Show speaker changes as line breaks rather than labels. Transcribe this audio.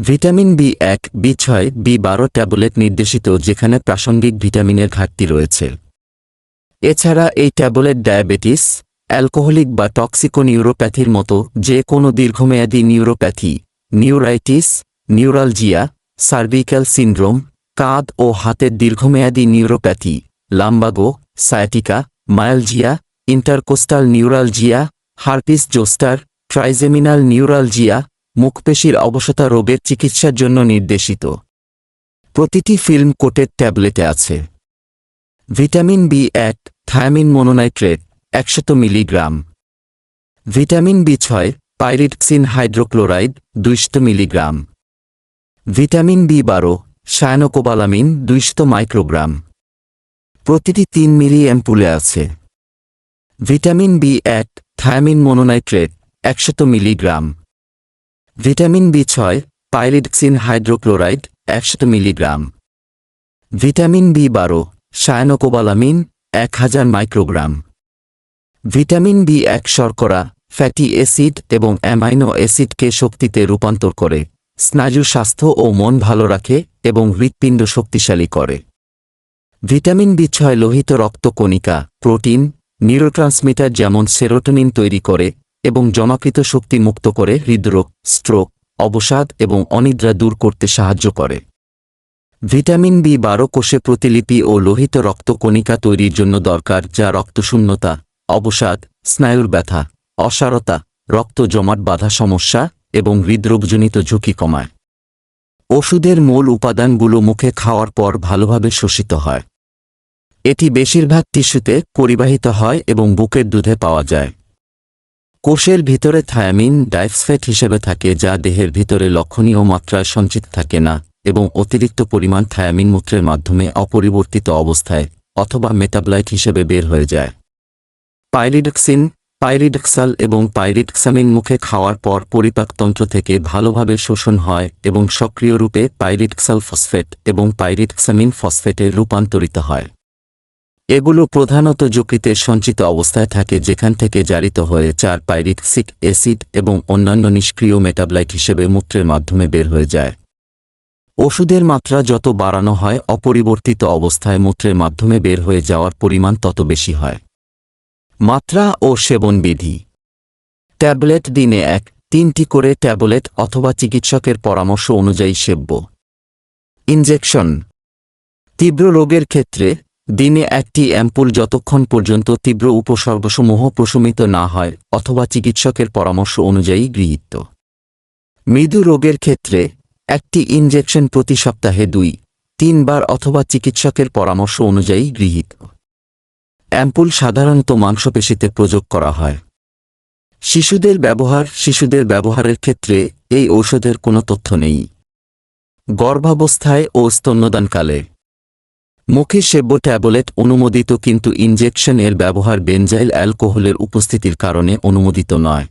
Vitamin B এক, B ছয়, B বারো ট্যাবলেট নির্দেশিত যেখানে প্রাসঙ্গিক ভিটামিনের ঘাটতি রয়েছে। এছাড়া এই ট্যাবলেট ডায়াবেটিস, অ্যালকোহলিক বা টক্সিকো নিউরোপ্যাথির মতো যে কোনো দীর্ঘমেয়াদী neuropathy, neuritis, neuralgia, cervical syndrome, কাঁধ ও হাতের দীর্ঘমেয়াদী neuropathy, lumbago, sciatica, myalgia, intercostal neuralgia, herpes zoster, trigeminal neuralgia মুখপেশির অবসতা রোগের চিকিৎসার জন্য নির্দেশিত। প্রতিটি ফিল্ম কোটের ট্যাবলেটে আছে। ভিটামিন বি এক, থায়ামিন মোনোনাইট্রেট, একশত মিলিগ্রাম। ভিটামিন বি ছয়, পাইরিডক্সিন হাইড্রোক্লোরাইড, দুইশত মিলিগ্রাম। ভিটামিন বি বারো, সায়ানোকোবালামিন, দুইশত মাইক্রোগ্রাম। প্রতিটি তিন মিলি অ্যাম্পুলে আছে। ভিটামিন বি এক, থায়ামিন মোনোনাইট্রেট, একশত মিলিগ্রাম। ভিটামিন বি ছয় পাইরিডক্সিন হাইড্রোক্লোরাইড, একশত মিলিগ্রাম। ভিটামিন বি বারো, সায়ানোকোবালামিন, এক হাজার মাইক্রোগ্রাম। ভিটামিন বি এক শর্করা, ফ্যাটি অ্যাসিড এবং অ্যামাইনো অ্যাসিডকে শক্তিতে রূপান্তর করে, স্নায়ু স্বাস্থ্য ও মন ভালো রাখে এবং হৃৎপিণ্ড শক্তিশালী করে। ভিটামিন বি ছয় লোহিত রক্তকণিকা প্রোটিন, নিউরোট্রান্সমিটার যেমন সেরোটোনিন তৈরি করে এবং জমাকৃত শক্তি মুক্ত করে হৃদরোগ স্ট্রোক অবসাদ এবং অনিদ্রা দূর করতে সাহায্য করে। ভিটামিন বি বারো কোষে প্রতিলিপি ও লোহিত রক্তকণিকা তৈরির জন্য দরকার, যা রক্তশূন্যতা, অবসাদ, স্নায়ুর ব্যথা, অসারতা, রক্ত জমাট বাধা সমস্যা এবং হৃদরোগজনিত ঝুঁকি কমায়। ওষুধের মূল উপাদানগুলো মুখে খাওয়ার পর ভালোভাবে শোষিত হয়। এটি বেশিরভাগ টিস্যুতে পরিবাহিত হয় এবং বুকের দুধে পাওয়া যায়। কোষের ভিতরে থায়ামিন ডাইফসফেট হিসেবে থাকে যা দেহের ভিতরে লক্ষণীয় মাত্রায় সঞ্চিত থাকে না এবং অতিরিক্ত পরিমাণ থায়ামিন মূত্রের মাধ্যমে অপরিবর্তিত অবস্থায় অথবা মেটাবলাইট হিসেবে বের হয়ে যায়। পাইরিডক্সিন, পাইরিডক্সাল এবং পাইরিডক্সামিন মুখে খাওয়ার পর পরিপাকতন্ত্র থেকে ভালোভাবে শোষণ হয় এবং সক্রিয় রূপে পাইরিডক্সাল ফসফেট এবং পাইরিডক্সামিন ফসফেটে রূপান্তরিত হয়। এগুলো প্রধানত যকৃতে সঞ্চিত অবস্থায় থাকে যেখান থেকে জারিত হয়ে চার পাইরিক্সিক অ্যাসিড এবং অন্যান্য নিষ্ক্রিয় মেটাবলাইট হিসেবে মূত্রের মাধ্যমে বের হয়ে যায়। ওষুধের মাত্রা যত বাড়ানো হয়, অপরিবর্তিত অবস্থায় মূত্রের মাধ্যমে বের হয়ে যাওয়ার পরিমাণ তত বেশি হয়। মাত্রা ও সেবন বিধি ট্যাবলেট দিনে এক, তিনটি করে ট্যাবলেট অথবা চিকিৎসকের পরামর্শ অনুযায়ী সেব্য। ইনজেকশন। তীব্র রোগের ক্ষেত্রে দিনে একটি অ্যাম্পুল যতক্ষণ পর্যন্ত তীব্র উপসর্গসমূহ প্রশমিত না হয়, অথবা চিকিৎসকের পরামর্শ অনুযায়ী গৃহীত। মৃদু রোগের ক্ষেত্রে, একটি ইনজেকশন প্রতি সপ্তাহে দুই, তিনবার অথবা চিকিৎসকের পরামর্শ অনুযায়ী গৃহীত। অ্যাম্পুল সাধারণত মাংসপেশিতে প্রয়োগ করা হয়। শিশুদের ব্যবহার, শিশুদের ব্যবহারের ক্ষেত্রে এই ঔষধের কোনো তথ্য নেই। গর্ভাবস্থায় ও স্তন্যদানকালে মুখে সেব্য ট্যাবলেট অনুমোদিত কিন্তু ইনজেকশন এর ব্যবহার বেঞ্জাইল অ্যালকোহলের উপস্থিতির কারণে অনুমোদিত নয়।